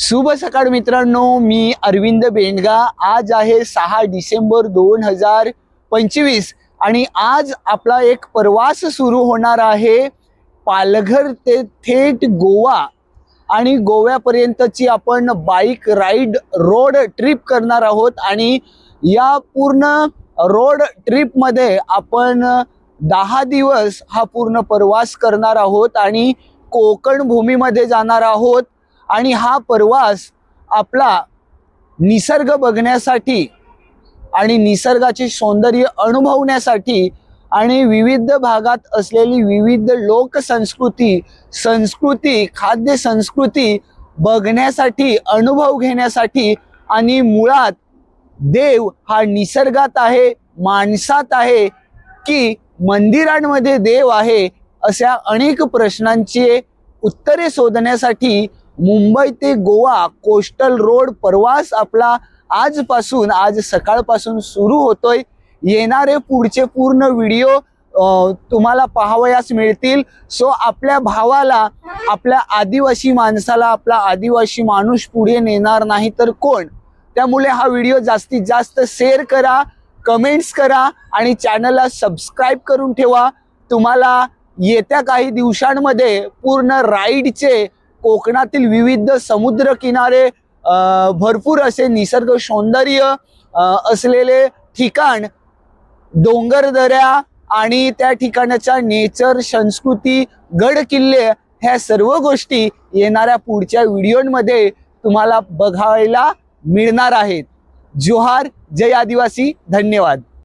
शुभ सकाळ मित्रांनो मी अरविंद बेंडगा. आज आहे सहा डिसेंबर दोन हजार पंचवीस आणि आज आपला एक प्रवास सुरू होणार आहे पालघर ते थेट गोवा. आणि गोव्यापर्यंतची आपण बाईक राईड रोड ट्रिप करणार आहोत आणि या पूर्ण रोड ट्रिपमध्ये आपण दहा दिवस हा पूर्ण प्रवास करणार आहोत आणि कोकण भूमीमध्ये जाणार आहोत. आणि हा प्रवास आपला निसर्ग बघण्यासाठी आणि निसर्गाचे सौंदर्य अनुभवण्यासाठी आणि विविध भागात असलेली विविध लोकसंस्कृती संस्कृती खाद्य संस्कृती बघण्यासाठी अनुभव घेण्यासाठी आणि मुळात देव हा निसर्गात आहे माणसात आहे की मंदिरांमध्ये देव आहे अशा अनेक प्रश्नांची उत्तरे शोधण्यासाठी मुंबई ते गोवा कोस्टल रोड प्रवास आपला आजपासून आज सकाळपासून सुरू होतोय. येणारे पुढचे पूर्ण व्हिडिओ तुम्हाला पाहावयास मिळतील. सो आपल्या भावाला आपल्या आदिवासी माणसाला आपला आदिवासी माणूस पुढे नेणार नाही तर कोण? त्यामुळे हा व्हिडिओ जास्तीत जास्त शेअर करा कमेंट्स करा आणि चॅनलला सबस्क्राईब करून ठेवा. तुम्हाला येत्या काही दिवसांमध्ये पूर्ण राईडचे कोकणातील विविध समुद्र किनारे भरपूर असे निसर्ग सौंदर्य असलेले ठिकाण डोंगरदऱ्या आणि त्या ठिकाणाच्या नेचर संस्कृती गड किल्ले ह्या सर्व गोष्टी येणाऱ्या पुढच्या व्हिडिओमध्ये तुम्हाला बघायला मिळणार आहेत. जोहार जय आदिवासी धन्यवाद.